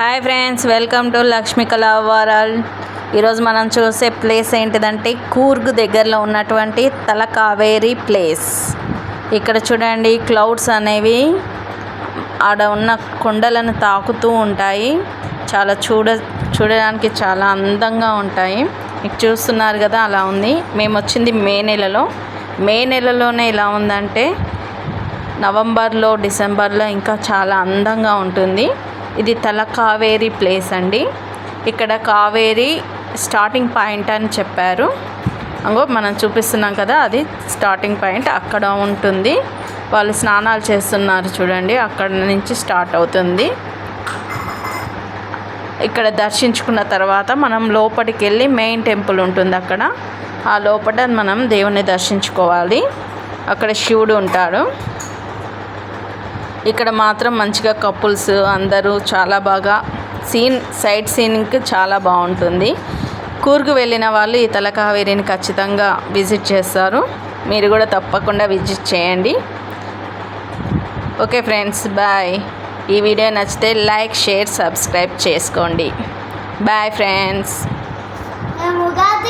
Hi friends welcome to Lakshmi Kalavaral ఈరోజు మనం చూసే ప్లేస్ ఏంటిదంటే కూర్గ్ దగ్గరలో ఉన్నటువంటి తలకావేరి ప్లేస్ ఇక్కడ చూడండి క్లౌడ్స్ అనేవి ఆడ ఉన్న కొండలను తాకుతూ ఉంటాయి. చాలా చూడ చూడడానికి చాలా అందంగా ఉంటాయి. మీకు చూస్తున్నారు కదా అలా ఉంది. మేము వచ్చింది మే నెలలో. మే నెలలోనే ఇలా ఉందంటే నవంబర్లో డిసెంబర్లో ఇంకా చాలా అందంగా ఉంటుంది. ఇది తల కావేరి ప్లేస్ అండి. ఇక్కడ కావేరి స్టార్టింగ్ పాయింట్ అని చెప్పారు. అంగో మనం చూపిస్తున్నాం కదా అది స్టార్టింగ్ పాయింట్ అక్కడ ఉంటుంది. వాళ్ళు స్నానాలు చేస్తున్నారు చూడండి అక్కడ నుంచి స్టార్ట్ అవుతుంది. ఇక్కడ దర్శించుకున్న తర్వాత మనం లోపలికి వెళ్ళి మెయిన్ టెంపుల్ ఉంటుంది అక్కడ. ఆ లోపల మనం దేవుని దర్శించుకోవాలి. అక్కడ శివుడు ఉంటాడు. ఇక్కడ మాత్రం మంచిగా కపుల్స్ అందరూ చాలా బాగా సీన్ సైట్ సీనింగ్కి చాలా బాగుంటుంది. కూర్గు వెళ్ళిన వాళ్ళు ఈ తలకావేరిని ఖచ్చితంగా విజిట్ చేస్తారు. మీరు కూడా తప్పకుండా విజిట్ చేయండి. ఓకే ఫ్రెండ్స్ బాయ్ ఈ వీడియో నచ్చితే లైక్ షేర్ సబ్స్క్రైబ్ చేసుకోండి. Bye friends